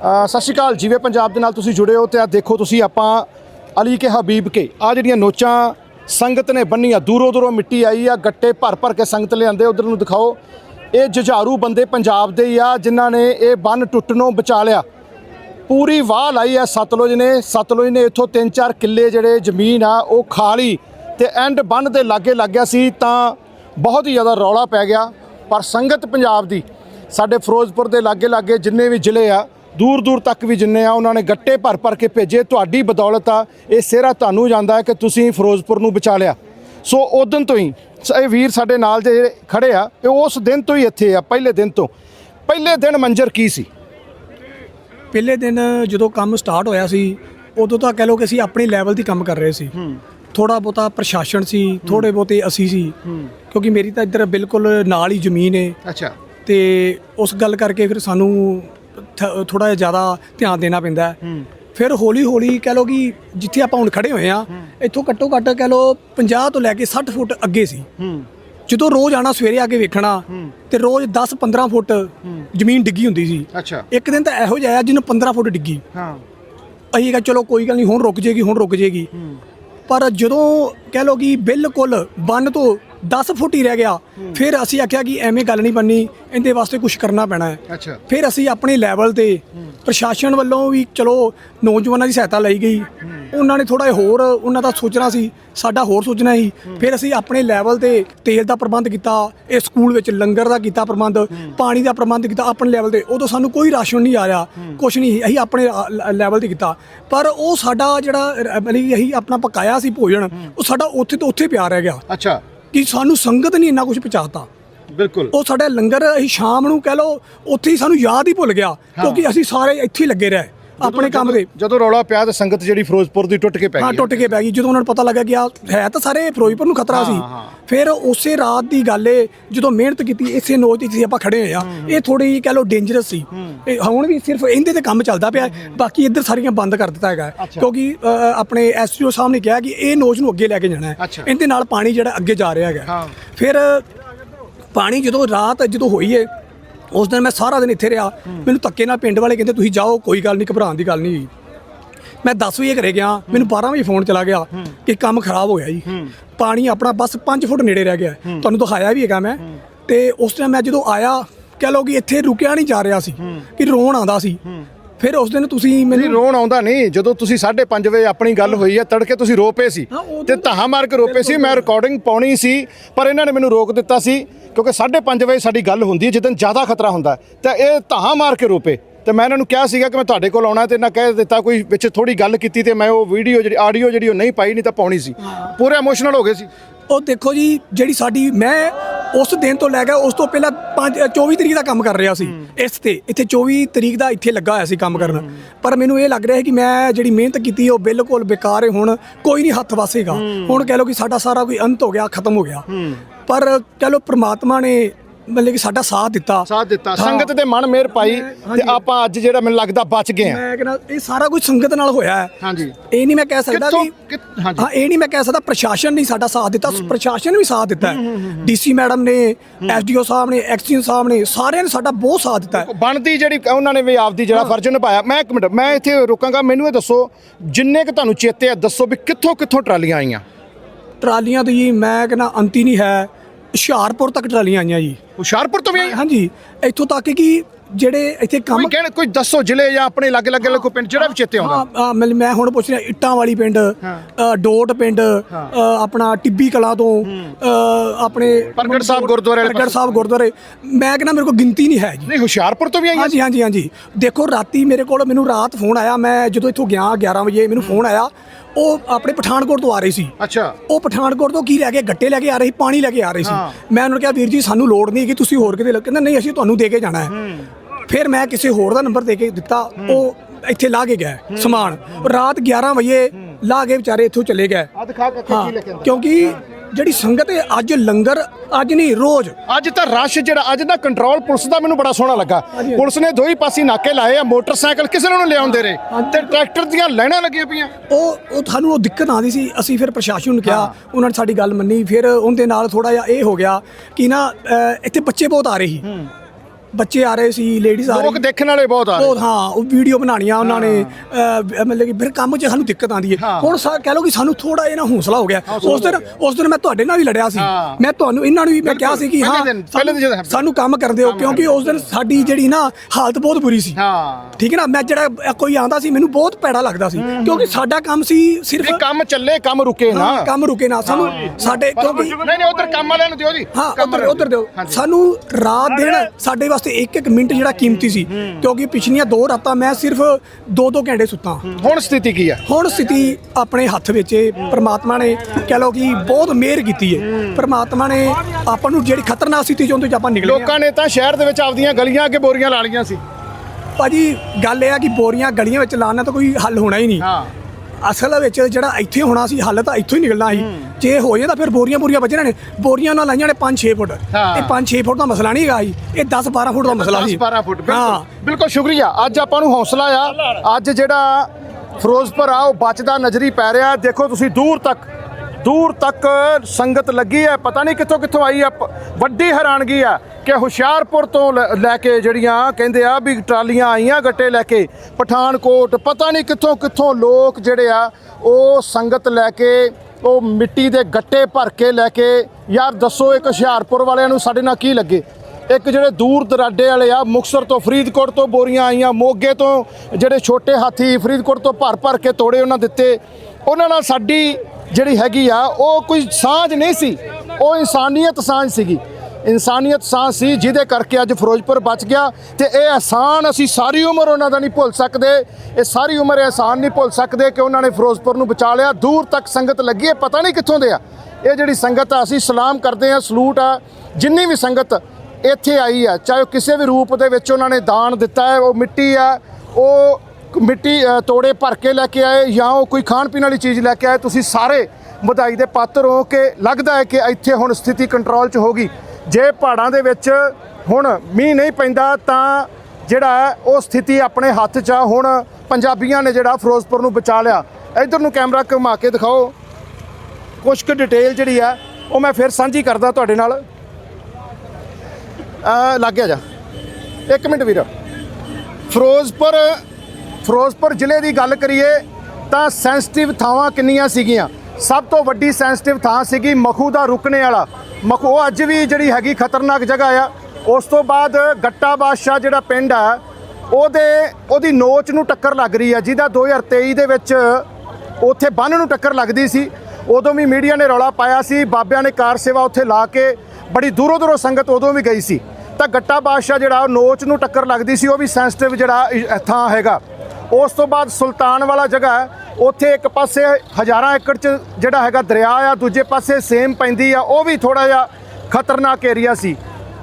ਸਤਿ ਸ਼੍ਰੀ ਅਕਾਲ ਜੀਵੇ ਪੰਜਾਬ ਦੇ ਨਾਲ ਤੁਸੀਂ ਜੁੜੇ ਹੋ ਤੇ ਆ ਦੇਖੋ ਤੁਸੀਂ ਆਪਾਂ ਅਲੀ ਕੇ ਹਬੀਬ ਕੇ ਆ ਜਿਹੜੀਆਂ ਨੋਚਾਂ ਸੰਗਤ ਨੇ ਬੰਨੀਆਂ, ਦੂਰੋਂ ਦੂਰੋਂ ਮਿੱਟੀ ਆਈ ਆ, ਗੱਟੇ ਭਰ ਭਰ ਕੇ ਸੰਗਤ ਲਿਆਂਦੇ, ਉਧਰ ਨੂੰ ਦਿਖਾਓ। ਇਹ ਜੁਝਾਰੂ ਬੰਦੇ ਪੰਜਾਬ ਦੇ ਹੀ ਆ, ਜਿਨ੍ਹਾਂ ਨੇ ਇਹ ਬੰਨ ਟੁੱਟਣੋਂ ਬਚਾ ਲਿਆ। ਪੂਰੀ ਵਾਹ ਲਾਈ ਆ ਸਤਲੁਜ ਨੇ ਸਤਲੁਜ ਨੇ ਇੱਥੋਂ 3-4 ਕਿੱਲੇ ਜਿਹੜੇ ਜ਼ਮੀਨ ਆ, ਉਹ ਖਾ ਲਈ ਤੇ ਐਂਡ ਬੰਨ ਦੇ ਲਾਗੇ ਲੱਗ ਗਿਆ ਸੀ ਤਾਂ ਬਹੁਤ ਹੀ ਜ਼ਿਆਦਾ ਰੌਲਾ ਪੈ ਗਿਆ। ਪਰ ਸੰਗਤ ਪੰਜਾਬ ਦੀ, ਸਾਡੇ ਫਿਰੋਜ਼ਪੁਰ ਦੇ ਲਾਗੇ ਲਾਗੇ ਜਿੰਨੇ ਵੀ ਜ਼ਿਲ੍ਹੇ ਆ ਦੂਰ ਦੂਰ ਤੱਕ ਵੀ ਜਿੰਨੇ ਆ ਉਹਨਾਂ ਨੇ ਗੱਟੇ ਭਰ ਭਰ ਕੇ ਭੇਜੇ। ਤੁਹਾਡੀ ਬਦੌਲਤ ਆ ਇਹ ਸਿਹਰਾ ਤੁਹਾਨੂੰ ਜਾਂਦਾ ਹੈ ਕਿ ਤੁਸੀਂ ਫਿਰੋਜ਼ਪੁਰ ਨੂੰ ਬਚਾ ਲਿਆ। ਸੋ ਉਦੋਂ ਤੋਂ ਹੀ ਇਹ ਵੀਰ ਸਾਡੇ ਨਾਲ ਜਿਹੜੇ ਖੜੇ ਆ ਇਹ ਉਸ ਦਿਨ ਤੋਂ ਹੀ ਇੱਥੇ ਆ ਪਹਿਲੇ ਦਿਨ ਤੋਂ। ਪਹਿਲੇ ਦਿਨ ਮੰਜ਼ਰ ਕੀ ਸੀ? ਪਹਿਲੇ ਦਿਨ ਜਦੋਂ ਕੰਮ ਸਟਾਰਟ ਹੋਇਆ ਸੀ ਉਦੋਂ ਤਾਂ ਕਹਿ ਲਓ ਕਿ ਅਸੀਂ ਆਪਣੀ ਲੈਵਲ ਦੀ ਕੰਮ ਕਰ ਰਹੇ ਸੀ। ਥੋੜਾ ਬਹੁਤਾ ਪ੍ਰਸ਼ਾਸਨ ਸੀ ਥੋੜੇ ਬਹੁਤੇ ਅਸੀਂ ਸੀ ਕਿਉਂਕਿ ਮੇਰੀ ਤਾਂ ਇੱਧਰ ਬਿਲਕੁਲ ਨਾਲ ਹੀ ਜ਼ਮੀਨ ਹੈ ਅੱਛਾ। ਤੇ ਉਸ ਗੱਲ ਕਰਕੇ ਫਿਰ ਸਾਨੂੰ ਥੋੜਾ ਜ਼ਿਆਦਾ ਧਿਆਨ ਦੇਣਾ ਪੈਂਦਾ ਹੈ। ਫਿਰ ਹੌਲੀ ਹੌਲੀ ਕਹਿ ਲਓ ਕਿ ਜਿੱਥੇ ਆਪਾਂ ਹੁਣ ਖੜੇ ਹੋਏ ਆ ਇੱਥੋਂ ਘੱਟੋ ਘੱਟ ਕਹਿ ਲਓ 50 ਤੋਂ ਲੈ ਕੇ 60 ਫੁੱਟ ਅੱਗੇ ਸੀ। ਜਦੋਂ ਰੋਜ਼ ਆਣਾ ਸਵੇਰੇ ਆ ਕੇ ਵੇਖਣਾ ਤੇ ਰੋਜ਼ 10 15 ਫੁੱਟ ਜ਼ਮੀਨ ਡਿੱਗੀ ਹੁੰਦੀ ਸੀ। ਅੱਛਾ। ਇੱਕ ਦਿਨ ਤਾਂ ਇਹੋ ਜਿਹਾ ਆਇਆ ਜਿਹਨੂੰ 15 ਫੁੱਟ ਡਿੱਗੀ। ਹਾਂ। ਅਸੀਂ ਕਿਹਾ ਚਲੋ ਕੋਈ ਗੱਲ ਨਹੀਂ ਹੁਣ ਰੁਕ ਜੇਗੀ ਹੁਣ ਰੁਕ ਜੇਗੀ। ਪਰ ਜਦੋਂ ਕਹਿ ਲਓ ਕਿ ਬਿਲਕੁਲ ਬੰਨ ਤੋਂ 10 ਫੁੱਟ ਹੀ ਰਹਿ ਗਿਆ। ਫਿਰ ਅਸੀਂ ਆਖਿਆ ਕਿ ਐਵੇਂ ਗੱਲ ਨਹੀਂ ਬੰਨੀ ਇਹਦੇ ਵਾਸਤੇ ਕੁਝ ਕਰਨਾ ਪੈਣਾ ਹੈ। ਅੱਛਾ। ਫਿਰ ਅਸੀਂ ਆਪਣੇ ਲੈਵਲ ਤੇ ਪ੍ਰਸ਼ਾਸਨ ਵੱਲੋਂ ਵੀ ਚਲੋ ਨੌਜਵਾਨਾਂ ਦੀ ਸਹਾਇਤਾ ਲਈ ਗਈ। ਉਹਨਾਂ ਨੇ ਥੋੜਾ ਹੋਰ ਉਹਨਾਂ ਦਾ ਸੋਚਣਾ ਸੀ ਸਾਡਾ ਹੋਰ ਸੋਚਣਾ ਸੀ। ਫਿਰ ਅਸੀਂ ਆਪਣੇ ਲੈਵਲ ਤੇ ਤੇਲ ਦਾ ਪ੍ਰਬੰਧ ਕੀਤਾ ਇਹ ਸਕੂਲ ਵਿੱਚ ਲੰਗਰ ਦਾ ਕੀਤਾ ਪ੍ਰਬੰਧ ਪਾਣੀ ਦਾ ਪ੍ਰਬੰਧ ਕੀਤਾ ਆਪਣੇ ਲੈਵਲ ਤੇ। ਉਦੋਂ ਸਾਨੂੰ ਕੋਈ ਰਾਸ਼ਨ ਨਹੀਂ ਆ ਰਿਹਾ ਕੁਝ ਨਹੀਂ ਅਸੀਂ ਆਪਣੇ ਲੈਵਲ ਤੇ ਕੀਤਾ। ਪਰ ਉਹ ਸਾਡਾ ਜਿਹੜਾ ਅਸੀਂ ਆਪਣਾ ਪਕਾਇਆ ਸੀ ਭੋਜਨ ਉਹ ਸਾਡਾ ਉੱਥੇ ਤੋਂ ਉੱਥੇ ਪਿਆ ਰਹਿ ਗਿਆ। ਅੱਛਾ। ਕਿ ਸਾਨੂੰ ਸੰਗਤ ਨਹੀਂ ਇੰਨਾ ਕੁਝ ਪਹੁੰਚਾਤਾ। ਬਿਲਕੁਲ। ਉਹ ਸਾਡਾ ਲੰਗਰ ਅਸੀਂ ਸ਼ਾਮ ਨੂੰ ਕਹਿ ਲਓ ਉੱਥੇ ਹੀ ਸਾਨੂੰ ਯਾਦ ਹੀ ਭੁੱਲ ਗਿਆ ਕਿਉਂਕਿ ਅਸੀਂ ਸਾਰੇ ਇੱਥੇ ਹੀ ਲੱਗੇ ਰਹੇ। ਆਪਣੇ ਕੰਮ ਦੇ। ਜਦੋਂ ਰੌਲਾ ਪਿਆ ਤਾਂ ਸੰਗਤ ਜਿਹੜੀ ਫਿਰੋਜ਼ਪੁਰ ਦੀ ਟੁੱਟ ਕੇ ਪੈ ਹਾਂ ਗਈ ਟੁੱਟ ਕੇ ਪੈ ਗਈ। ਜਦੋਂ ਉਹਨਾਂ ਨੂੰ ਪਤਾ ਲੱਗਾ ਕਿ ਆ ਹੈ ਤਾਂ ਸਾਰੇ ਫਿਰੋਜ਼ਪੁਰ ਨੂੰ ਖਤਰਾ ਸੀ। ਹਾਂ, ਹਾਂ। ਫਿਰ ਉਸੇ ਰਾਤ ਦੀ ਗੱਲ ਏ ਜਦੋਂ ਮਿਹਨਤ ਕੀਤੀ ਇਸੇ ਨੋਚ ਤੇ ਆਪਾਂ ਖੜੇ ਹੋਏ ਆ। ਇਹ ਥੋੜੀ ਕਹਿ ਲਓ ਡੇਂਜਰਸ ਸੀ। ਇਹ ਹੁਣ ਵੀ ਸਿਰਫ ਇਹਦੇ ਤੇ ਕੰਮ ਚੱਲਦਾ ਪਿਆ ਹੈ। ਬਾਕੀ ਇੱਧਰ ਸਾਰੀਆਂ ਬੰਦ ਕਰ ਦਿੱਤਾ ਹੈਗਾ ਹੈ। ਕਿਉਂਕਿ ਆਪਣੇ ਐਸਟੀਓ ਸਾਹਿਬ ਨੇ ਕਿਹਾ ਕਿ ਇਹ ਨੋਚ ਨੂੰ ਅੱਗੇ ਲੈ ਕੇ ਜਾਣਾ ਹੈ। ਇਹਦੇ ਨਾਲ ਪਾਣੀ ਜਿਹੜਾ ਅੱਗੇ ਜਾ ਰਿਹਾ ਹੈਗਾ ਹਾਂ। ਫਿਰ ਪਾਣੀ ਜਦੋਂ ਰਾਤ ਜਦੋਂ ਹੋਈ ਏ ਉਸ ਦਿਨ ਮੈਂ ਸਾਰਾ ਦਿਨ ਇੱਥੇ ਰਿਹਾ। ਮੈਨੂੰ ਧੱਕੇ ਨਾਲ ਪਿੰਡ ਵਾਲੇ ਕਹਿੰਦੇ, ਤੁਸੀਂ ਜਾਓ, ਕੋਈ ਗੱਲ ਨਹੀਂ, ਘਬਰਾਉਣ ਦੀ ਗੱਲ ਨਹੀਂ ਮੈਂ 10 ਵਜੇ ਘਰੇ ਗਿਆ, ਮੈਨੂੰ 12 ਵਜੇ ਫੋਨ ਚਲਾ ਗਿਆ ਕਿ ਕੰਮ ਖਰਾਬ ਹੋਇਆ ਜੀ। ਪਾਣੀ ਆਪਣਾ ਬਸ 5 ਫੁੱਟ ਨੇੜੇ ਰਹਿ ਗਿਆ। ਤੁਹਾਨੂੰ ਦਿਖਾਇਆ ਵੀ ਹੈਗਾ ਮੈਂ। ਤੇ ਉਸ ਟਾਈਮ ਮੈਂ ਜਦੋਂ ਆਇਆ, ਕਹਿ ਲਓ ਕਿ ਇੱਥੇ ਰੁਕਿਆ ਨਹੀਂ ਜਾ ਰਿਹਾ ਸੀ, ਕਿ ਰੋਣ ਆਉਂਦਾ ਸੀ। ਫਿਰ ਉਸ ਦਿਨ ਤੁਸੀਂ ਮੈਨੂੰ ਰੋਣ ਆਉਂਦਾ ਨਹੀਂ। ਜਦੋਂ ਤੁਸੀਂ 5:30 ਵਜੇ ਆਪਣੀ ਗੱਲ ਹੋਈ ਹੈ ਤੜਕੇ ਤੁਸੀਂ ਰੋ ਪਏ ਸੀ। ਹਾਂ, ਉਦੋਂ- ਤੇ ਧਾਹਾਂ ਮਾਰ ਕੇ ਰੋ ਪਏ ਸੀ। ਮੈਂ ਰਿਕਾਰਡਿੰਗ ਪਾਉਣੀ ਸੀ ਪਰ ਇਹਨਾਂ ਨੇ ਮੈਨੂੰ ਰੋਕ ਦਿੱਤਾ ਸੀ ਕਿਉਂਕਿ 5:30 ਵਜੇ ਸਾਡੀ ਗੱਲ ਹੁੰਦੀ ਹੈ ਜਦੋਂ ਜ਼ਿਆਦਾ ਖਤਰਾ ਹੁੰਦਾ ਹੈ। ਤਾਂ ਇਹ ਧਾਹਾਂ ਮਾਰ ਕੇ ਰੋ ਪਏ। ਤੇ ਮੈਂ ਇਹਨਾਂ ਨੂੰ ਕਿਹਾ ਸੀਗਾ ਕਿ ਮੈਂ ਤੁਹਾਡੇ ਕੋਲ ਆਉਣਾ ਤੇ ਇਹਨਾਂ ਕਹਿ ਦਿੱਤਾ ਕੋਈ ਵਿੱਚ ਥੋੜੀ ਗੱਲ ਕੀਤੀ ਤੇ ਮੈਂ ਉਹ ਵੀਡੀਓ ਜਿਹੜੀ ਆਡੀਓ ਜਿਹੜੀ ਉਹ ਨਹੀਂ ਪਾਈ ਨਹੀਂ ਤਾਂ ਪਾਉਣੀ ਸੀ। ਪੂਰੇ ਇਮੋਸ਼ਨਲ ਹੋ ਗਏ ਸੀ। ਉਹ ਦੇਖੋ ਜੀ ਜਿਹੜੀ ਸਾਡੀ ਮੈਂ ਉਸ ਦਿਨ ਤੋਂ ਲੈ ਕੇ ਉਸ ਤੋਂ ਪਹਿਲਾਂ 5 24 ਤਰੀਕ ਦਾ ਕੰਮ ਕਰ ਰਿਹਾ ਸੀ ਇਸ ਤੇ। ਇੱਥੇ 24 ਤਰੀਕ ਦਾ ਇੱਥੇ ਲੱਗਾ ਹੋਇਆ ਸੀ ਕੰਮ ਕਰਨ। ਪਰ ਮੈਨੂੰ ਇਹ ਲੱਗ ਰਿਹਾ ਹੈ ਕਿ ਮੈਂ ਜਿਹੜੀ ਮਿਹਨਤ ਕੀਤੀ ਉਹ ਬਿਲਕੁਲ ਬੇਕਾਰ ਹੈ। ਹੁਣ ਕੋਈ ਨਹੀਂ ਹੱਥ ਵਾਸੇਗਾ। ਹੁਣ ਕਹਿ ਲਓ ਕਿ ਸਾਡਾ ਸਾਰਾ ਕੋਈ ਅੰਤ ਹੋ ਗਿਆ ਖਤਮ ਹੋ ਗਿਆ। ਪਰ ਕਹਿ ਲਓ ਪ੍ਰਮਾਤਮਾ ਨੇ ਮਤਲਬ ਕਿ ਸਾਡਾ ਸਾਥ ਦਿੱਤਾ। ਸਾਥ ਦਿੱਤਾ। ਸੰਗਤ ਦੇ ਮਨ ਮੇਰ ਪਾਈ ਤੇ। ਆਪਾਂ ਅੱਜ ਜਿਹੜਾ ਮੈਨੂੰ ਲੱਗਦਾ ਬਚ ਗਏ ਆ ਮੈਂ ਕਹਿੰਦਾ ਇਹ ਸਾਰਾ ਕੁਝ ਸੰਗਤ ਨਾਲ ਹੋਇਆ ਹੈ। ਹਾਂਜੀ। ਇਹ ਨਹੀਂ ਮੈਂ ਕਹਿ ਸਕਦਾ ਹਾਂਜੀ। ਹਾਂ ਇਹ ਨਹੀਂ ਮੈਂ ਕਹਿ ਸਕਦਾ ਪ੍ਰਸ਼ਾਸਨ ਨੇ ਸਾਡਾ ਸਾਥ ਦਿੱਤਾ। ਪ੍ਰਸ਼ਾਸਨ ਵੀ ਸਾਥ ਦਿੱਤਾ ਡੀਸੀ ਮੈਡਮ ਨੇ ਐਸਡੀਓ ਸਾਹਿਬ ਨੇ ਐਕਸੀਅਨ ਸਾਹਿਬ ਨੇ ਸਾਰਿਆਂ ਨੇ ਸਾਡਾ ਬਹੁਤ ਸਾਥ ਦਿੱਤਾ ਬਣਦੀ ਜਿਹੜੀ ਉਹਨਾਂ ਨੇ ਵੀ ਆਪਦੀ ਜਿਹੜਾ ਫਰਜ਼ ਨਿਭਾਇਆ। ਮੈਂ ਇੱਕ ਮਿੰਟ ਮੈਂ ਇੱਥੇ ਰੁਕਾਂਗਾ। ਮੈਨੂੰ ਇਹ ਦੱਸੋ ਜਿੰਨੇ ਕਿ ਤੁਹਾਨੂੰ ਚੇਤੇ ਆ ਦੱਸੋ ਵੀ ਕਿੱਥੋਂ ਕਿੱਥੋਂ ਟਰਾਲੀਆਂ ਆਈਆਂ? ਟਰਾਲੀਆਂ ਦੀ ਜੀ ਮੈਂ ਕਹਿੰਦਾ ਅੰਤੀ ਨਹੀਂ ਹੈ। ਹੁਸ਼ਿਆਰਪੁਰ ਤੱਕ ਟਰਾਲੀਆਂ ਆਈਆਂ ਜੀ। ਹੁਸ਼ਿਆਰਪੁਰ ਤੋਂ ਵੀ ਆਈਆਂ? ਹਾਂਜੀ ਇੱਥੋਂ ਤੱਕ ਕਿ ਜਿਹੜੇ ਇੱਥੇ ਕੰਮ ਕੋਈ ਕਹਿਣ ਕੋਈ ਦੱਸੋ ਜ਼ਿਲ੍ਹੇ ਜਾਂ ਆਪਣੇ ਲਾਗੇ ਲਾਗੇ ਕੋਈ ਪਿੰਡ ਜਿਹੜਾ ਵੀ ਚੇਤੇ ਆਉਂਦਾ? ਹਾਂ ਹਾਂ, ਮੈਂ ਮੈਂ ਹੁਣ ਪੁੱਛ ਰਿਹਾ ਇੱਟਾਂ ਵਾਲੀ ਪਿੰਡ ਅ, ਡੋਟ ਪਿੰਡ ਅ, ਆਪਣਾ ਟਿੱਬੀ ਕਲਾ ਤੋਂ ਅ, ਆਪਣੇ ਪ੍ਰਗਟ ਸਾਹਿਬ ਗੁਰਦੁਆਰੇ ਵਾਲੇ ਪ੍ਰਗਟ ਸਾਹਿਬ ਗੁਰਦੁਆਰੇ। ਮੈਂ ਕਹਿੰਦਾ ਮੇਰੇ ਕੋਲ ਗਿਣਤੀ ਨਹੀਂ ਹੈ ਜੀ। ਨਹੀਂ ਹੁਸ਼ਿਆਰਪੁਰ ਤੋਂ ਵੀ ਆਈਆਂ? ਹਾਂਜੀ ਹਾਂਜੀ ਹਾਂਜੀ। ਦੇਖੋ ਰਾਤੀ ਮੇਰੇ ਕੋਲ ਮੈਨੂੰ ਰਾਤ ਫੋਨ ਆਇਆ ਮੈਂ ਜਦੋਂ ਇੱਥੋਂ ਗਿਆ 11 ਵਜੇ ਮੈਨੂੰ ਫੋਨ ਆਇਆ। ਉਹ ਆਪਣੇ ਪਠਾਨਕੋਟ ਤੋਂ ਆ ਰਹੀ ਸੀ। ਅੱਛਾ। ਉਹ ਪਠਾਨਕੋਟ ਤੋਂ ਕੀ ਲੈ ਕੇ ਗੱਟੇ ਲੈ ਕੇ ਆ ਰਹੀ ਪਾਣੀ ਲੈ ਕੇ ਆ ਰਹੀ ਸੀ। ਮੈਂ ਉਹਨਾਂ ਨੂੰ ਕਿਹਾ ਵੀਰ ਜੀ ਸਾਨੂੰ ਲੋੜ ਨਹੀਂ ਕਿ ਤੁਸੀਂ ਹੋਰ ਕਿਤੇ ਲੈ- ਕਹਿੰਦਾ ਨਹੀਂ ਅਸੀਂ ਤੁਹਾਨੂੰ ਦੇ ਕੇ ਜਾਣਾ ਹੈ। ਫਿਰ ਮੈਂ ਕਿਸੇ ਹੋਰ ਦਾ ਨੰਬਰ ਦੇ ਕੇ ਦਿੱਤਾ। ਉਹ ਇੱਥੇ ਲਾ ਕੇ ਗਿਆ ਸਮਾਨ। ਰਾਤ 11 ਵਜੇ ਲਾ ਕੇ ਵਿਚਾਰੇ ਇੱਥੋਂ ਚਲੇ ਗਏ। ਆ ਦਿਖਾ ਕੇ ਹਾਂ ਕੀ ਲਿਖਿਆ ਕਿਉਂਕਿ ਜਿਹੜੀ ਸੰਗਤ ਹੈ ਅੱਜ ਲੰਗਰ ਅੱਜ ਨਹੀਂ ਰੋਜ਼। ਅੱਜ ਤਾਂ ਰਸ਼ ਜਿਹੜਾ ਅੱਜ ਦਾ ਕੰਟਰੋਲ ਪੁਲਿਸ ਦਾ ਮੈਨੂੰ ਬੜਾ ਸੋਹਣਾ ਲੱਗਾ। ਪੁਲਿਸ ਨੇ ਦੋ ਹੀ ਪਾਸੇ ਨਾਕੇ ਲਾਏ ਆ ਮੋਟਰਸਾਈਕਲ ਕਿਸੇ ਨੂੰ ਲਿਆਉਂਦੇ ਰਹੇ। ਤੇ ਟਰੈਕਟਰ ਦੀਆਂ ਲਾਈਨਾਂ ਲੱਗੀਆਂ ਪਈਆਂ। ਉਹ ਉਹ ਤੁਹਾਨੂੰ ਉਹ ਦਿੱਕਤ ਆਉਂਦੀ ਸੀ ਅਸੀਂ ਫਿਰ ਪ੍ਰਸ਼ਾਸਨ ਨੂੰ ਕਿਹਾ ਉਹਨਾਂ ਨੇ ਸਾਡੀ ਗੱਲ ਮੰਨੀ ਫਿਰ ਉਹਦੇ ਨਾਲ ਥੋੜਾ ਜਿਹਾ ਇਹ ਹੋ ਗਿਆ ਕਿ ਨਾ ਇੱਥੇ ਬੱਚੇ ਬਹੁਤ ਆ ਰਹੇ ਸੀ। ਬੱਚੇ ਆ ਰਹੇ ਸੀ ਲੇਡੀਜ਼ ਆ ਲੋਕ ਰਹੀ ਦੇਖਣ ਵਾਲੇ ਬਹੁਤ ਆ ਰਹੇ ਬਹੁਤ ਹਾਂ ਉਹ ਵੀਡੀਓ ਬਣਾਉਣੀਆਂ ਉਹਨਾਂ ਨੇ ਅਹ, ਮਤਲਬ ਕਿ ਫਿਰ ਕੰਮ 'ਚ ਸਾਨੂੰ ਦਿੱਕਤ ਆਉਂਦੀ ਹੈ। ਹੁਣ ਸਾ ਕਹਿ ਲਓ ਕਿ ਸਾਨੂੰ ਥੋੜਾ ਜਿਹਾ ਨਾ ਹੌਸਲਾ ਹੋ ਗਿਆ। ਉਸ ਦਿਨ। ਉਸ ਦਿਨ ਮੈਂ ਤੁਹਾਡੇ ਨਾਲ ਵੀ ਲੜਿਆ ਸੀ। ਹਾਂ। ਮੈਂ ਤੁਹਾਨੂੰ ਇਹਨਾਂ ਨੂੰ ਵੀ ਮੈਂ ਕਿਹਾ ਸੀ ਕਿ ਪਹਿਲੇ ਹਾਂ ਦਿਨ- ਪਹਿਲੇ ਦਿਨ ਜਦੋਂ ਸਾਨੂੰ- ਸਾਨੂੰ ਕੰਮ ਕਰ ਦਿਓ ਕਿਉਂਕਿ ਉਸ ਦਿਨ ਸਾਡੀ ਜਿਹੜੀ ਨਾ ਹਾਲਤ ਬਹੁਤ ਬੁਰੀ ਸੀ। ਹਾਂ। ਠੀਕ ਹੈ ਨਾ? ਮੈਂ ਜਿਹੜਾ ਕੋਈ ਆਂਦਾ ਸੀ ਮੈਨੂੰ ਬਹੁਤ ਪੈੜਾ ਲੱਗਦਾ ਸੀ। ਕਿਉਂਕਿ ਸਾਡਾ ਕੰਮ ਸੀ ਸਿਰਫ ਕੰਮ ਚੱਲੇ ਕੰਮ ਰੁਕੇ ਨਾ। ਹਾਂ, ਕੰਮ ਰੁਕੇ ਨਾ। ਸਾਨੂੰ ਸਾਡੇ ਕਿਉਂਕਿ ਨਹੀਂ ਨਹੀਂ ਉਧਰ ਕੰਮ ਵਾਲਿਆਂ ਨੂੰ ਦਿਓ ਜੀ। ਹਾਂ ਕੰਮ ਉਧਰ ਵਾਲਿਆਂ ਉਧਰ ਦਿਓ। ਹਾਂਜੀ। ਸਾਨੂੰ ਰਾਤ ਦਿਨ ਸਾਡੇ ਵਾਸਤੇ ਇੱਕ ਇੱਕ ਮਿੰਟ ਜਿਹੜਾ ਕੀਮਤੀ ਸੀ। ਕਿਉਂਕਿ ਪਿਛਲੀਆਂ ਦੋ ਰਾਤਾਂ ਮੈਂ ਸਿਰਫ ਦੋ ਦੋ ਘੰਟੇ ਸੁੱਤਾ। ਹੁਣ ਸਥਿਤੀ ਕੀ ਹੈ ਹੁਣ ਸਥਿਤੀ ਆਪਣੇ ਹੱਥ ਵਿੱਚ ਹੈ। ਪ੍ਰਮਾਤਮਾ ਨੇ ਕਹਿ ਲਓ ਕਿ ਬਹੁਤ ਮਿਹਰ ਕੀਤੀ ਹੈ। ਪ੍ਰਮਾਤਮਾ ਨੇ ਆਪਾਂ ਨੂੰ ਜਿਹੜੀ ਖਤਰਨਾਕ ਸਥਿਤੀ ਚੋਂ ਤੋਂ ਆਪਾਂ ਨਿਕਲੇ। ਲੋਕਾਂ ਨੇ ਤਾਂ ਸ਼ਹਿਰ ਦੇ ਵਿੱਚ ਆਪਦੀਆਂ ਗਲੀਆਂ ਅੱਗੇ ਬੋਰੀਆਂ ਲਾ ਲਈਆਂ ਸੀ। ਭਾਜੀ ਗੱਲ ਇਹ ਆ ਕਿ ਬੋਰੀਆਂ ਗਲੀਆਂ ਵਿੱਚ ਨਾਲ ਤਾਂ ਕੋਈ ਹੱਲ ਹੋਣਾ ਹੀ ਨਹੀਂ। ਅਸਲ ਵਿੱਚ ਜਿਹੜਾ ਇੱਥੇ ਹੋਣਾ ਸੀ ਹੱਲ ਤਾਂ ਇੱਥੋਂ ਹੀ ਨਿਕਲਣਾ ਸੀ। ਜੇ ਹੋ ਜਾਂਦਾ ਫਿਰ ਬੋਰੀਆਂ ਬੋਰੀਆਂ ਵੱਜਣਾ ਨੇ। ਬੋਰੀਆਂ ਨਾਲ ਲਾਈਆਂ ਨੇ 5-6 ਫੁੱਟ। ਇਹ 5-6 ਫੁੱਟ ਦਾ ਮਸਲਾ ਨਹੀਂ ਹੈਗਾ ਜੀ। ਇਹ 10-12 ਫੁੱਟ ਦਾ ਮਸਲਾ ਸੀ। 12 ਫੁੱਟ ਹਾਂ। ਬਿਲਕੁਲ। ਬਿਲਕੁਲ ਸ਼ੁਕਰੀਆ। ਅੱਜ ਆਪਾਂ ਨੂੰ ਹੌਸਲਾ ਆ। ਅੱਜ ਜਿਹੜਾ ਫਿਰੋਜ਼ਪੁਰ ਆ ਉਹ ਬਚਦਾ ਨਜ਼ਰੀ ਪੈ ਰਿਹਾ। ਦੇਖੋ ਤੁਸੀਂ ਦੂਰ ਤੱਕ ਦੂਰ ਤੱਕ ਸੰਗਤ ਲੱਗੀ ਹੈ। ਪਤਾ ਨਹੀਂ ਕਿੱਥੋਂ ਕਿੱਥੋਂ ਆਈ ਆ ਵੱਡੀ ਹੈਰਾਨਗੀ ਆ ਕਿ ਹੁਸ਼ਿਆਰਪੁਰ ਤੋਂ ਲੈ ਲੈ ਕੇ ਜਿਹੜੀਆਂ ਕਹਿੰਦੇ ਆ ਵੀ ਟਰਾਲੀਆਂ ਆਈਆਂ ਗੱਟੇ ਲੈ ਕੇ, ਪਠਾਨਕੋਟ, ਪਤਾ ਨਹੀਂ ਕਿੱਥੋਂ ਕਿੱਥੋਂ ਲੋਕ ਜਿਹੜੇ ਆ, ਉਹ ਸੰਗਤ ਲੈ ਕੇ, ਉਹ ਮਿੱਟੀ ਦੇ ਗੱਟੇ ਭਰ ਕੇ ਲੈ ਕੇ, ਯਾਰ ਦੱਸੋ ਇੱਕ ਹੁਸ਼ਿਆਰਪੁਰ ਵਾਲਿਆਂ ਨੂੰ ਸਾਡੇ ਨਾਲ ਕੀ ਲੱਗੇ? ਇੱਕ ਜਿਹੜੇ ਦੂਰ ਦਰਾਡੇ ਵਾਲੇ ਆ ਮੁਕਸਰ ਤੋਂ ਫਰੀਦਕੋਟ ਤੋਂ ਬੋਰੀਆਂ ਆਈਆਂ, ਮੋਗੇ ਤੋਂ ਜਿਹੜੇ ਛੋਟੇ ਹਾਥੀ ਫਰੀਦਕੋਟ ਤੋਂ ਭਰ ਭਰ ਕੇ ਤੋੜੇ ਉਹਨਾਂ ਦਿੱਤੇ, ਉਹਨਾਂ ਨਾਲ ਸਾਡੀ ਜਿਹੜੀ ਹੈਗੀ ਆ, ਉਹ ਕੋਈ ਸਾਂਝ ਨਹੀਂ ਸੀ। ਉਹ ਇਨਸਾਨੀਅਤ ਸਾਂਝ ਸੀਗੀ। ਇਨਸਾਨੀਅਤ ਸਾਂਝ ਸੀ, ਜਿਹਦੇ ਕਰਕੇ ਅੱਜ ਫਿਰੋਜ਼ਪੁਰ ਬਚ ਗਿਆ ਤੇ ਇਹ ਅਹਿਸਾਨ ਅਸੀਂ ਸਾਰੀ ਉਮਰ ਉਹਨਾਂ ਦਾ ਨਹੀਂ ਭੁੱਲ ਸਕਦੇ। ਇਹ ਸਾਰੀ ਉਮਰ ਇਹ ਅਹਿਸਾਨ ਨਹੀਂ ਭੁੱਲ ਸਕਦੇ ਕਿ ਉਹਨਾਂ ਨੇ ਫਿਰੋਜ਼ਪੁਰ ਨੂੰ ਬਚਾ ਲਿਆ। ਦੂਰ ਤੱਕ ਸੰਗਤ ਲੱਗੀ ਹੈ, ਪਤਾ ਨਹੀਂ ਕਿੱਥੋਂ ਦੇ ਆ। ਇਹ ਜਿਹੜੀ ਸੰਗਤ ਆ, ਅਸੀਂ ਸਲਾਮ ਕਰਦੇ ਆ ਸਲੂਟ ਆ। ਜਿੰਨੀ ਵੀ ਸੰਗਤ ਇੱਥੇ ਆਈ ਆ, ਚਾਹੇ ਉਹ ਕਿਸੇ ਵੀ ਰੂਪ ਦੇ ਵਿੱਚ ਉਹਨਾਂ ਨੇ ਦਾਨ ਦਿੱਤਾ ਹੈ, ਉਹ ਮਿੱਟੀ ਆ, ਉਹ ਮਿੱਟੀ ਤੋੜੇ ਭਰ ਕੇ ਲੈ ਕੇ ਆਏ ਜਾਂ ਉਹ ਕੋਈ ਖਾਣ ਪੀਣ ਵਾਲੀ ਚੀਜ਼ ਲੈ ਕੇ ਆਏ, ਤੁਸੀਂ ਸਾਰੇ ਵਧਾਈ ਦੇ ਪਾਤਰ ਹੋ ਕਿ ਲੱਗਦਾ ਹੈ ਕਿ ਇੱਥੇ ਹੁਣ ਸਥਿਤੀ ਕੰਟਰੋਲ 'ਚ ਹੋਗੀ ਜੇ ਪਹਾੜਾਂ ਦੇ ਵਿੱਚ ਹੁਣ ਮੀਂਹ ਨਹੀਂ ਪੈਂਦਾ, ਤਾਂ ਜਿਹੜਾ ਉਹ ਸਥਿਤੀ ਆਪਣੇ ਹੱਥ 'ਚ ਆ। ਹੁਣ ਪੰਜਾਬੀਆਂ ਨੇ ਜਿਹੜਾ ਫਿਰੋਜ਼ਪੁਰ ਨੂੰ ਬਚਾ ਲਿਆ। ਇਧਰ ਨੂੰ ਕੈਮਰਾ ਘੁਮਾ ਕੇ ਦਿਖਾਓ। ਕੁਝ ਕੁ ਡਿਟੇਲ ਜਿਹੜੀ ਆ ਉਹ ਮੈਂ ਫਿਰ ਸਾਂਝੀ ਕਰਦਾ ਤੁਹਾਡੇ ਨਾਲ। ਆ ਲੱਗ ਗਿਆ ਜਾ। ਇੱਕ ਮਿੰਟ ਵੀਰ। ਫਿਰੋਜ਼ਪੁਰ ਫਿਰੋਜ਼ਪੁਰ ਜ਼ਿਲ੍ਹੇ ਦੀ ਗੱਲ ਕਰੀਏ ਤਾਂ ਸੈਂਸਿਟਿਵ ਥਾਵਾਂ ਕਿੰਨੀਆਂ ਸੀਗੀਆਂ? ਸਭ ਤੋਂ ਵੱਡੀ ਸੈਂਸਿਟਿਵ ਥਾਂ ਸੀਗੀ ਮਖੂ ਦਾ ਰੁਕਣੇ ਵਾਲਾ। ਮਖੂ, ਉਹ ਅੱਜ ਵੀ ਜਿਹੜੀ ਹੈਗੀ ਖਤਰਨਾਕ ਜਗ੍ਹਾ ਆ। ਉਸ ਤੋਂ ਬਾਅਦ ਗੱਟਾ ਬਾਦਸ਼ਾਹ ਜਿਹੜਾ ਪਿੰਡ ਆ, ਉਹਦੇ, ਉਹਦੀ ਨੋਚ ਨੂੰ ਟੱਕਰ ਲੱਗ ਰਹੀ ਆ, ਜਿਹਦਾ 2023 ਦੇ ਵਿੱਚ ਉੱਥੇ ਬੰਨ ਨੂੰ ਟੱਕਰ ਲੱਗਦੀ ਸੀ। ਉਦੋਂ ਵੀ ਮੀਡੀਆ ਨੇ ਰੌਲਾ ਪਾਇਆ ਸੀ, ਬਾਬਿਆਂ ਨੇ ਕਾਰ ਸੇਵਾ ਉੱਥੇ ਲਾ ਕੇ ਬੜੀ ਦੂਰੋਂ ਦੂਰੋਂ ਸੰਗਤ ਉਦੋਂ ਵੀ ਗਈ ਸੀ। ਤਾਂ ਗੱਟਾ ਬਾਦਸ਼ਾਹ ਜਿਹੜਾ, ਉਹ ਨੋਚ ਨੂੰ ਟੱਕਰ ਲੱਗਦੀ ਸੀ, ਉਹ ਵੀ ਸੈਂਸਿਟਿਵ ਜਿਹੜਾ ਥਾਂ ਹੈਗਾ। ਉਸ ਤੋਂ ਬਾਅਦ ਸੁਲਤਾਨ ਵਾਲਾ ਜਗ੍ਹਾ ਹੈ। ਉੱਥੇ ਇੱਕ ਪਾਸੇ ਹਜ਼ਾਰਾਂ ਏਕੜ ਚ ਜਿਹੜਾ ਹੈਗਾ ਦਰਿਆ ਆ, ਦੂਜੇ ਪਾਸੇ ਸੇਮ ਪੈਂਦੀ ਆ, ਉਹ ਵੀ ਥੋੜਾ ਜਿਹਾ ਖਤਰਨਾਕ ਏਰੀਆ ਸੀ।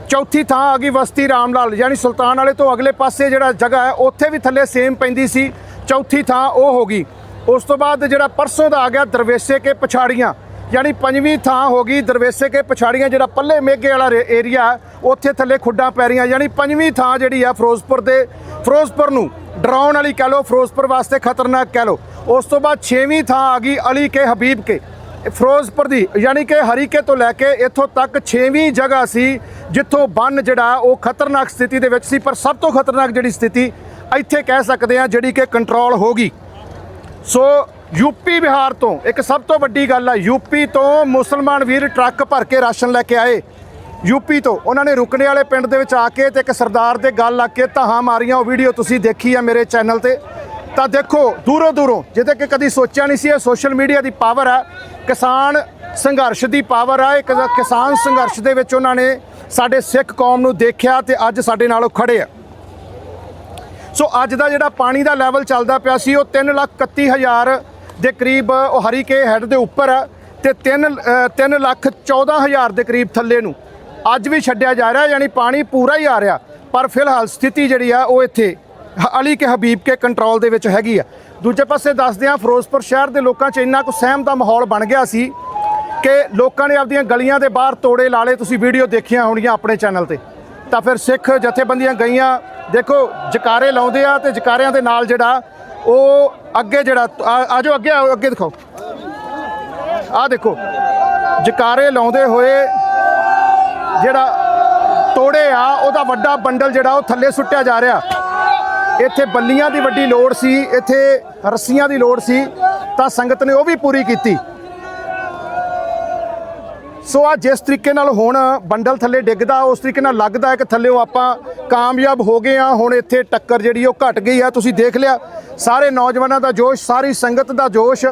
ਚੌਥੀ ਥਾਂ ਆ ਗਈ ਵਸਤੀ ਰਾਮ ਲਾਲ, ਯਾਨੀ ਸੁਲਤਾਨ ਵਾਲੇ ਤੋਂ ਅਗਲੇ ਪਾਸੇ ਜਿਹੜਾ ਜਗ੍ਹਾ ਹੈ, ਉੱਥੇ ਵੀ ਥੱਲੇ ਸੇਮ ਪੈਂਦੀ ਸੀ। ਚੌਥੀ ਥਾਂ ਉਹ ਹੋ ਗਈ। ਉਸ ਤੋਂ ਬਾਅਦ ਜਿਹੜਾ ਪਰਸੋਂ ਦਾ ਆ ਗਿਆ ਦਰਵੇਸ਼ੇ ਕੇ ਪਛਾੜੀਆਂ, ਯਾਨੀ ਪੰਜਵੀਂ ਥਾਂ ਹੋ ਗਈ ਦਰਵੇਸ਼ੇ ਕੇ ਪਛਾੜੀਆਂ, ਜਿਹੜਾ ਪੱਲੇ ਮੇਗੇ ਵਾਲਾ ਰੇ- ਏਰੀਆ ਉੱਥੇ ਥੱਲੇ ਖੁੱਡਾਂ ਪੈ ਰਹੀਆਂ, ਯਾਨੀ ਪੰਜਵੀਂ ਥਾਂ ਜਿਹੜੀ ਆ ਫਿਰੋਜ਼ਪੁਰ ਦੇ ਫਿਰੋਜ਼ਪੁਰ ਨੂੰ ਡਰਾਉਣ ਵਾਲੀ ਕਹਿ ਲਓ, ਫਿਰੋਜ਼ਪੁਰ ਵਾਸਤੇ ਖਤਰਨਾਕ ਕਹਿ ਲਓ। ਉਸ ਤੋਂ ਬਾਅਦ ਛੇਵੀਂ ਥਾਂ ਆ ਗਈ ਅਲੀ ਕੇ ਹਬੀਬ ਕੇ। ਫਿਰੋਜ਼ਪੁਰ ਦੀ, ਯਾਨੀ ਕਿ ਹਰੀਕੇ ਤੋਂ ਲੈ ਕੇ ਇੱਥੋਂ ਤੱਕ 6ਵੀਂ ਜਗ੍ਹਾ ਸੀ, ਜਿੱਥੋਂ ਬੰਨ ਜਿਹੜਾ ਉਹ ਖਤਰਨਾਕ ਸਥਿਤੀ ਦੇ ਵਿੱਚ ਸੀ, ਪਰ ਸਭ ਤੋਂ ਖਤਰਨਾਕ ਜਿਹੜੀ ਸਥਿਤੀ ਇੱਥੇ ਕਹਿ ਸਕਦੇ ਆ ਜਿਹੜੀ ਕਿ ਕੰਟਰੋਲ ਹੋ ਗਈ। ਸੋ ਯੂਪੀ ਬਿਹਾਰ ਤੋਂ ਇੱਕ ਸਭ ਤੋਂ ਵੱਡੀ ਗੱਲ ਆ ਯੂਪੀ ਤੋਂ ਮੁਸਲਮਾਨ ਵੀਰ ਟਰੱਕ ਭਰ ਕੇ ਰਾਸ਼ਨ ਲੈ ਕੇ ਆਏ। ਯੂਪੀ ਤੋਂ। ਉਹਨਾਂ ਨੇ ਰੁਕਣੇ ਵਾਲੇ ਪਿੰਡ ਦੇ ਵਿੱਚ ਆ ਕੇ ਤੇ ਇੱਕ ਸਰਦਾਰ ਦੇ ਗੱਲ ਲੱਗ ਕੇ ਧਾਹਾਂ ਮਾਰੀਆਂ। ਉਹ ਵੀਡੀਓ ਤੁਸੀਂ ਦੇਖੀ ਆ ਮੇਰੇ ਚੈਨਲ ਤੇ। ਤਾਂ ਦੇਖੋ, ਦੂਰੋਂ ਦੂਰੋਂ, ਜਿਹਦੇ ਕਿ ਕਦੀ ਸੋਚਿਆ ਨਹੀਂ ਸੀ, ਇਹ ਸੋਸ਼ਲ ਮੀਡੀਆ ਦੀ ਪਾਵਰ ਆ। ਕਿਸਾਨ ਸੰਘਰਸ਼ ਦੀ ਪਾਵਰ ਆ। ਇੱਕ ਕਿਸਾਨ ਸੰਘਰਸ਼ ਦੇ ਵਿੱਚ ਉਹਨਾਂ ਨੇ ਸਾਡੇ ਸਿੱਖ ਕੌਮ ਨੂੰ ਦੇਖਿਆ ਤੇ ਅੱਜ ਸਾਡੇ ਨਾਲ ਉਹ ਖੜੇ ਆ। ਸੋ ਅੱਜ ਦਾ ਜਿਹੜਾ ਪਾਣੀ ਦਾ ਲੈਵਲ ਚੱਲਦਾ ਪਿਆ ਸੀ, ਉਹ 331000 ਦੇ ਕਰੀਬ, ਉਹ ਹਰੀਕੇ ਹੈੱਡ ਦੇ ਉੱਪਰ ਹੈ ਤੇ 3 3 ਲੱਖ 14000 ਦੇ ਕਰੀਬ ਥੱਲੇ ਨੂੰ। ਅੱਜ ਵੀ ਛੱਡਿਆ ਜਾ ਰਿਹਾ, ਯਾਨੀ ਪਾਣੀ ਪੂਰਾ ਹੀ ਆ ਰਿਹਾ। ਪਰ ਫਿਲਹਾਲ ਸਥਿਤੀ ਜਿਹੜੀ ਆ, ਉਹ ਇੱਥੇ ਅਲੀ ਕੇ ਹਬੀਬ ਕੇ ਕੰਟਰੋਲ ਦੇ ਵਿੱਚ ਹੈਗੀ ਆ। ਦੂਜੇ ਪਾਸੇ ਦੱਸਦੇ ਆ ਫਿਰੋਜ਼ਪੁਰ ਸ਼ਹਿਰ ਦੇ ਲੋਕਾਂ 'ਚ ਇੰਨਾ ਕੁ ਸਹਿਮ ਦਾ ਮਾਹੌਲ ਬਣ ਗਿਆ ਸੀ ਕਿ ਲੋਕਾਂ ਨੇ ਆਪਦੀਆਂ ਗਲੀਆਂ ਦੇ ਬਾਹਰ ਤੋੜੇ ਲਾਲੇ। ਤੁਸੀਂ ਵੀਡੀਓ ਦੇਖੀਆਂ ਹੋਣਗੀਆਂ ਆਪਣੇ ਚੈਨਲ ਤੇ। ਤਾਂ ਫਿਰ ਸਿੱਖ ਜਥੇਬੰਦੀਆਂ ਗਈਆਂ। ਦੇਖੋ, ਜਕਾਰੇ ਲਾਉਂਦੇ ਆ ਤੇ ਜਕਾਰਿਆਂ ਦੇ ਨਾਲ ਜਿਹੜਾ, ਉਹ ਅੱਗੇ ਜਿਹੜਾ, ਆ- ਆਜੋ ਅੱਗੇ, ਆਓ, ਅੱਗੇ ਦਿਖਾਓ। ਆ ਦੇਖੋ, ਜਕਾਰੇ ਲਾਉਂਦੇ ਹੋਏ ਜਿਹੜਾ ਤੋੜੇ ਆ, ਉਹਦਾ ਵੱਡਾ ਬੰਡਲ ਜਿਹੜਾ ਉਹ ਥੱਲੇ ਸੁੱਟਿਆ ਜਾ ਰਿਹਾ। ਇੱਥੇ ਬੱਲੀਆਂ ਦੀ ਵੱਡੀ ਲੋੜ ਸੀ, ਇੱਥੇ ਰੱਸੀਆਂ ਦੀ ਲੋੜ ਸੀ, ਤਾਂ ਸੰਗਤ ਨੇ ਉਹ ਵੀ ਪੂਰੀ ਕੀਤੀ। ਸੋ ਆ ਜਿਸ ਤਰੀਕੇ ਨਾਲ ਹੁਣ ਬੰਡਲ ਥੱਲੇ ਡਿੱਗਦਾ, ਉਸ ਤਰੀਕੇ ਨਾਲ ਲੱਗਦਾ ਹੈ ਕਿ ਥੱਲੇੋਂ ਆਪਾਂ ਕਾਮਯਾਬ ਹੋ ਗਏ ਆ ਹੁਣ ਇੱਥੇ ਟੱਕਰ ਜਿਹੜੀ ਉਹ ਘਟ ਗਈ ਆ, ਤੁਸੀਂ ਦੇਖ ਲਿਆ। ਸਾਰੇ ਨੌਜਵਾਨਾਂ ਦਾ ਜੋਸ਼, ਸਾਰੀ ਸੰਗਤ ਦਾ ਜੋਸ਼,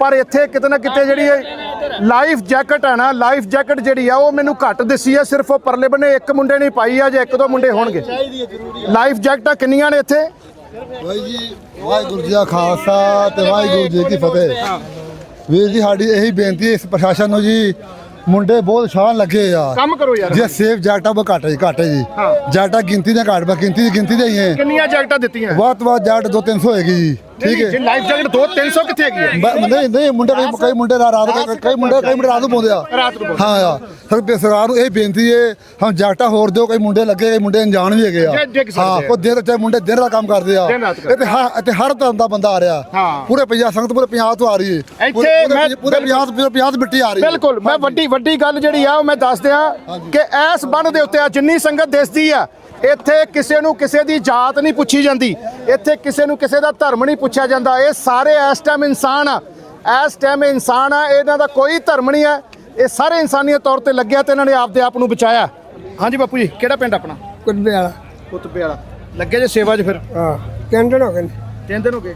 ਪਰ ਇੱਥੇ ਕਿਤੇ ਨਾ ਕਿਤੇ ਜਿਹੜੀ ਲਾਈਫ ਜੈਕਟ ਹੈ ਨਾ ਲਾਈਫ ਜੈਕਟ ਜਿਹੜੀ ਆ ਉਹ ਮੈਨੂੰ ਘੱਟ ਦਿਸੀ ਆ ਸਿਰਫ ਉਹ ਪਰਲੇ ਬੰਨੇ ਇੱਕ ਮੁੰਡੇ ਨਹੀਂ ਪਾਈ ਆ ਜੇ ਇੱਕ ਦੋ ਮੁੰਡੇ ਹੋਣਗੇ। ਲਾਈਫ ਜੈਕਟਾਂ ਕਿੰਨੀਆਂ ਨੇ ਇੱਥੇ? ਵਾਹਿ ਜੀ ਵਾਹਿਗੁਰੂ ਜੀ ਦਾ ਖਾਲਸਾ ਤੇ ਵਾਹਿਗੁਰੂ ਜੀ ਕੀ ਫਤਿਹ। ਵੀਰ ਜੀ ਸਾਡੀ ਇਹੀ ਬੇਨਤੀ ਹੈ ਇਸ ਪ੍ਰਸ਼ਾਸਨ ਨੂੰ ਜੀ ਮੁੰਡੇ ਬਹੁਤ ਸ਼ਾਨ ਲੱਗੇ ਆ। ਕੰਮ ਕਰੋ ਯਾਰ। ਜੇ ਸੇਫ ਜੈਕਟਾਂ ਬਹੁਤ ਘੱਟ ਜੀ ਘੱਟ ਜੀ। ਜੈਕਟਾਂ ਗਿਣਤੀ ਦੇ ਘੱਟ ਬਾ ਗਿਣਤੀ ਦੀ ਗਿਣਤੀ ਦੇ ਹੀ ਹੈ। ਕਿੰਨੀਆਂ ਜੈਕਟਾਂ ਦਿੱਤੀਆਂ? ਵੱਧ ਤੋਂ ਵੱਧ ਜੈਕਟ 2-300 ਹੋਏਗੀ ਜੀ। ਠੀਕ ਜੇ ਹੈ ਲਾਈਫ ਜੈਕਟ 2 300 ਕਿੱਥੇ ਹੈਗੀ ਹੈ? ਬ- ਨਹੀਂ ਨਹੀਂ ਮੁੰਡੇ ਕਈ ਕਈ ਮੁੰਡੇ ਰਾ- ਰਾਤ ਕਈ- ਕਈ ਮੁੰਡੇ ਕਈ ਮੁੰਡੇ ਰਾਤ ਨੂੰ ਪਾਉਂਦੇ ਆ। ਰਾਤ ਨੂੰ। ਹਾਂ ਆ ਸਰ- ਸਰਕਾਰ ਨੂੰ ਇਹ ਬੇਨਤੀ ਹੈ ਹਮ ਜੈਕਟਾਂ ਹੋਰ ਦਿਓ ਕਈ ਮੁੰਡੇ ਲੱਗੇ ਕਈ ਮੁੰਡੇ ਅਣਜਾਣ ਵੀ ਹੈਗੇ ਆ। ਜੇ ਹਾਂ ਆ। ਕੋਈ ਦਿਨ ਚਾਹੇ ਮੁੰਡੇ ਦਿਨ ਦਾ ਕੰਮ ਕਰਦੇ ਆ। ਦਿਨ ਰਾਤ ਕਰਦੇ ਇੱਥੇ ਹਰ ਤਰ੍ਹਾਂ ਦਾ ਬੰਦਾ ਆ ਰਿਹਾ। ਹਾਂ। ਪੂਰੇ ਪੰਜਾਬ ਸੰਗਤ ਪੂਰੇ ਪੰਜਾਬ ਤੋਂ ਆ ਰਹੀ ਹੈ। ਇੱਥੇ ਪੂਰੇ- ਮੈਂ- ਪੂਰੇ ਪੰਜਾਬ ਪੂਰੇ ਪੰਜਾਬ ਤੋਂ ਮਿੱਟੀ ਆ ਰਹੀ ਹੈ। ਬਿਲਕੁਲ। ਮੈਂ ਵੱਡੀ ਵੱਡੀ ਗੱਲ ਜਿਹੜੀ ਆ ਉਹ ਮੈਂ ਦੱਸ ਦਿਆਂ ਕਿ ਇਸ ਬੰਨ ਦੇ ਉੱਤੇ ਆ ਜਿੰਨੀ ਸੰਗਤ ਦਿਸਦੀ ਆ ਇੱਥੇ ਕਿਸੇ ਨੂੰ ਕਿਸੇ ਦੀ ਜਾਤ ਨਹੀਂ ਪੁੱਛੀ ਜਾਂਦੀ। ਇੱਥੇ ਕਿਸੇ ਨੂੰ ਕਿਸੇ ਦਾ ਧਰਮ ਨਹੀਂ ਪੁੱਛਿਆ ਜਾਂਦਾ। ਇਹ ਸਾਰੇ ਇਸ ਟਾਈਮ ਇਨਸਾਨ ਆ। ਇਸ ਟਾਈਮ ਇਨਸਾਨ ਆ ਇਹਨਾਂ ਦਾ ਕੋਈ ਧਰਮ ਨਹੀਂ ਹੈ ਇਹ ਸਾਰੇ ਇਨਸਾਨੀਅਤ ਤੌਰ ਤੇ ਲੱਗਿਆ ਤੇ ਇਹਨਾਂ ਨੇ ਆਪਦੇ ਆਪ ਨੂੰ ਬਚਾਇਆ। ਹਾਂਜੀ ਬਾਪੂ ਜੀ ਕਿਹੜਾ ਪਿੰਡ ਆਪਣਾ? ਕੁੱਬੇ ਵਾਲਾ ਕੁਤਬੇ ਵਾਲਾ ਲੱਗੇ ਜੇ ਸੇਵਾ 'ਚ ਫਿਰ? ਹਾਂ ਤਿੰਨ ਦਿਨ ਹੋ ਗਏ ਨੇ। ਤਿੰਨ ਦਿਨ ਹੋ ਗਏ?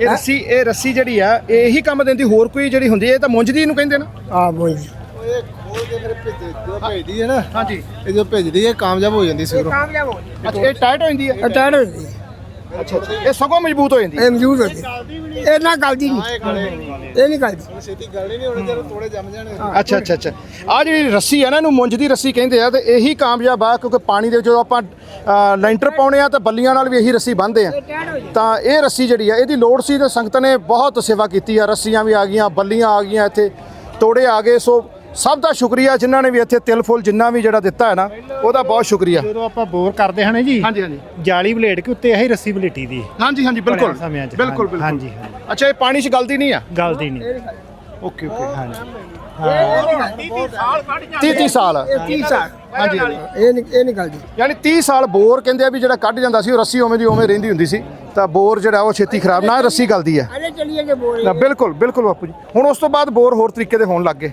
ਇਹ ਰੱਸੀ ਇਹ ਰੱਸੀ ਜਿਹੜੀ ਆ ਇਹ ਇਹੀ ਕੰਮ ਦਿੰਦੀ ਹੋਰ ਕੋਈ ਜਿਹੜੀ ਹੁੰਦੀ ਹੈ ਇਹ ਤਾਂ ਮੁੰਜਦੀ ਇਹਨੂੰ ਕਹਿੰਦੇ ਨਾ। ਆ ਬੋਲ ਜੀ ਭੇਜਦੀ ਹੈ ਨਾ ਹਾਂਜੀ। ਇਹ ਜੋ ਭੇਜਦੀ ਹੈ ਕਾਮਯਾਬ ਹੋ ਜਾਂਦੀ ਸਿਰੋਂ ਕਾਮਯਾਬ ਹੋ ਅੱਛਾ ਇਹ ਟਾਈਟ ਹੋ ਜਾਂਦੀ ਹੈ ਅਟੈਡ ਹੋ ਗਈ ਅੱਛਾ ਅੱਛਾ। ਇਹ ਸਗੋਂ ਮਜ਼ਬੂਤ ਹੋ ਜਾਂਦੀ ਹੈ। ਇਹ ਮੌਜੂਦ ਹੋ ਗਈ ਇਹ ਨਾ ਗਲਦੀ ਨਹੀਂ। ਇਹ ਨਹੀਂ ਗਲਦੀ। ਛੇਤੀ ਗੱਲ ਨਹੀਂ ਹੋਣੀ ਜਦੋਂ ਤੋੜੇ ਜੰਮ ਜਾਣੇ ਅੱਛਾ ਅੱਛਾ ਅੱਛਾ। ਆ ਜਿਹੜੀ ਰੱਸੀ ਆ ਨਾ ਇਹਨੂੰ ਮੁੰਜ ਦੀ ਰੱਸੀ ਕਹਿੰਦੇ ਆ ਤੇ ਇਹੀ ਕਾਮਯਾਬ ਆ ਕਿਉਂਕਿ ਪਾਣੀ ਦੇ ਵਿੱਚ ਜਦੋਂ ਆਪਾਂ ਲੈਂਟਰ ਪਾਉਣੇ ਆ ਤਾਂ ਬੱਲੀਆਂ ਨਾਲ ਵੀ ਇਹੀ ਰੱਸੀ ਬੰਨ੍ਹਦੇ ਆ। ਤਾਂ ਇਹ ਰੱਸੀ ਜਿਹੜੀ ਆ ਇਹਦੀ ਲੋੜ ਸੀ ਤੇ ਸੰਗਤ ਨੇ ਬਹੁਤ ਸੇਵਾ ਕੀਤੀ ਆ। ਰੱਸੀਆਂ ਵੀ ਆ ਗਈਆਂ ਬੱਲੀਆਂ ਆ ਗਈਆਂ ਇੱਥੇ ਤੋੜੇ ਆ ਗਏ ਸੋ ਸਭ ਦਾ ਸ਼ੁਕਰੀਆ ਜਿਨ੍ਹਾਂ ਨੇ ਵੀ ਇੱਥੇ ਤਿਲ ਫੁੱਲ ਜਿੰਨਾ ਵੀ ਜਿਹੜਾ ਦਿੱਤਾ ਹੈ ਨਾ ਉਹਦਾ ਬਹੁਤ ਸ਼ੁਕਰੀਆ। ਜਦੋਂ ਆਪਾਂ ਬੋਰ ਕਰਦੇ ਹਾਂ ਨਾ ਜੀ ਹਾਂਜੀ ਹਾਂਜੀ। ਜਾਲੀ ਬਲੇਡ ਕੇ ਉੱਤੇ ਇਹੀ ਰੱਸੀ ਬਲੇਟੀ ਦੀ। ਹਾਂਜੀ ਹਾਂਜੀ ਬਿਲਕੁਲ। ਪੁਰਾਣੇ ਸਮਿਆਂ 'ਚ। ਬਿਲਕੁਲ ਬਿਲਕੁਲ। ਹਾਂਜੀ, ਹਾਂਜੀ। ਅੱਛਾ ਇਹ ਪਾਣੀ 'ਚ ਗਲਦੀ ਨਹੀਂ ਆ? ਗਲਦੀ ਨਹੀਂ। Okay okay. ਹਾਂਜੀ 30 30 ਸਾਲ। ਇਹ 30 ਸਾਲ। ਹਾਂਜੀ। ਇਹ ਨਹੀਂ ਇਹ ਨਹੀਂ ਗਲਦੀ। ਯਾਨੀ 30 ਸਾਲ ਬੋਰ ਕਹਿੰਦੇ ਆ ਵੀ ਜਿਹੜਾ ਕੱਢ ਜਾਂਦਾ ਸੀ ਉਹ ਰੱਸੀ ਉਵੇਂ ਦੀ ਉਵੇਂ ਰਹਿੰਦੀ ਹੁੰਦੀ ਸੀ। ਤਾਂ ਬੋਰ ਜਿਹੜਾ ਉਹ ਛੇਤੀ ਖਰਾਬ ਨਾ ਰੱਸੀ ਗਲਦੀ ਹੈ। ਅਰੇ ਚਲੀਏ ਕਿ ਬੋਲ ਨਾ ਬਿਲਕੁਲ ਬਿਲਕੁਲ ਬਾਪੂ ਜੀ। ਹੁਣ ਉਸ ਤੋਂ ਬਾਅਦ ਬੋਰ ਹੋਰ ਤਰੀਕੇ ਦੇ ਹੋਣ ਲੱਗ ਗਏ।